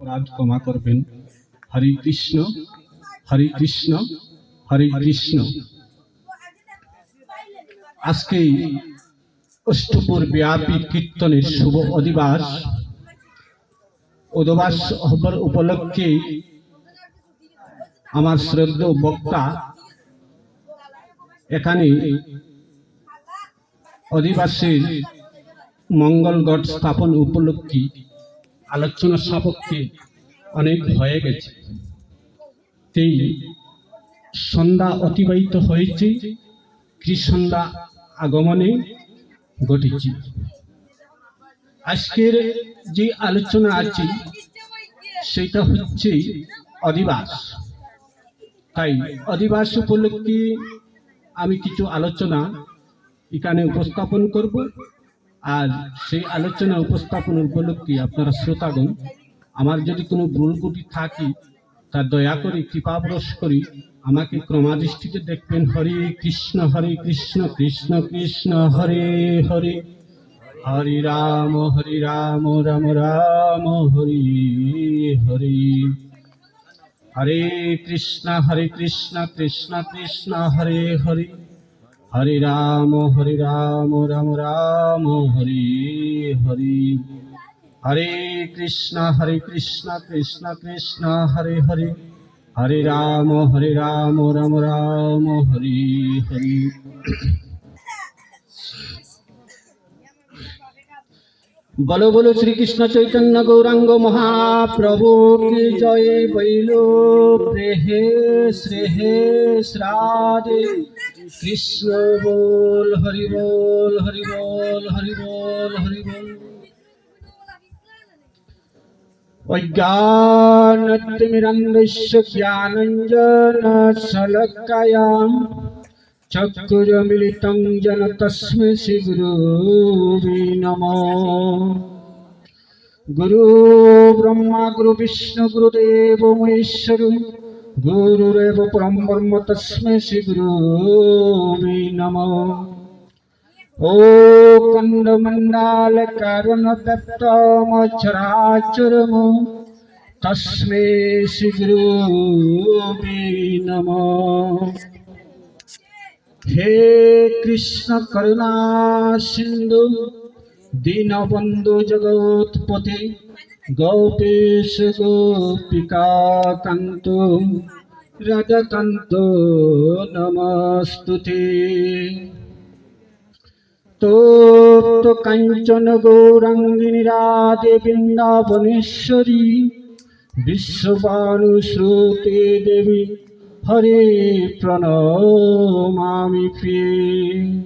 অপরাধ ক্ষমা করবেন। হরে কৃষ্ণ হরে কৃষ্ণ হরে কৃষ্ণ। আজকে অষ্টপুর ব্যাপী কীর্তনের শুভ অধিবাস। অধিবাস হবার উপলক্ষে আমার শ্রদ্ধ বক্তা এখানে অধিবাসীর মঙ্গল গড় স্থাপন উপলক্ষে আলোচনা সাপক্ষে অনেক হয়ে গেছে। সেই সন্ধ্যা অতিবাহিত হয়েছে কৃষন্ধ্যা আগমনে ঘটেছে। আজকের যে আলোচনা আছে, সেটা হচ্ছে অধিবাস। তাই অধিবাস উপলক্ষে আমি কিছু আলোচনা এখানে উপস্থাপন করব। আর সেই আলোচনা উপস্থাপন উপলক্ষে আপনারা শ্রোতাগণ, আমার যদি কোনো ভুল ত্রুটি থাকে, তা দয়া করে কৃপাবরস করি। আমাকে ক্রমাদৃষ্টিতে দেখবেন। হরে কৃষ্ণ হরে কৃষ্ণ কৃষ্ণ কৃষ্ণ, হরে হরে। হরে রাম হরে রাম রাম রাম, হরে হরে। হরে কৃষ্ণ হরে কৃষ্ণ কৃষ্ণ কৃষ্ণ, হরে হরে। হরে রাম হরে রাম রাম রাম, হরে হরে। হরে কৃষ্ণ হরে কৃষ্ণ কৃষ্ণ কৃষ্ণ, হরে হরে। হরে রাম হরে রাম রাম রাম, হরে হরে। বলো বলো, শ্রীকৃষ্ণ চৈতন্য গৌরাঙ্গ মহাপ্রভু, কি জয় বৈল প্রেহে শ্রেহে শ্রাদে কৃষ্ণ বল, হরি বল হরি বল হরি বল হরি বল। অজ্ঞানতিমিরন্দস্য জ্ঞানঞ্জন শলকায়াম চক্ষুরমিলিतं যেন তস্मै শ্রীগুরুবে নমঃ। গুরু ব্রহ্মা, গুরু বিষ্ণু, গুরুদেব, মহেশ্বর। গুরুরেব পরম ব্রহ্ম তস্मै শ্রীগুরুবে নমঃ ও কন্দমণ্ডাল কারণ দত্তমচরাচরম তস্মৈ শ্রীগুরুবে নমঃ হে কৃষ্ণ করুণা সিন্ধু দীনবন্ধু জগৎপতি, গোপেশ গোপিকা কান্ত রাজকান্ত, নমস্তুতে। তপ্ত কাঞ্চন গৌরাঙ্গিনী রাধে বৃন্দাবনেশ্বরী বিশ্ববানুশ্রুতে দেবী, হরে প্রণমামি প্রিয়ে।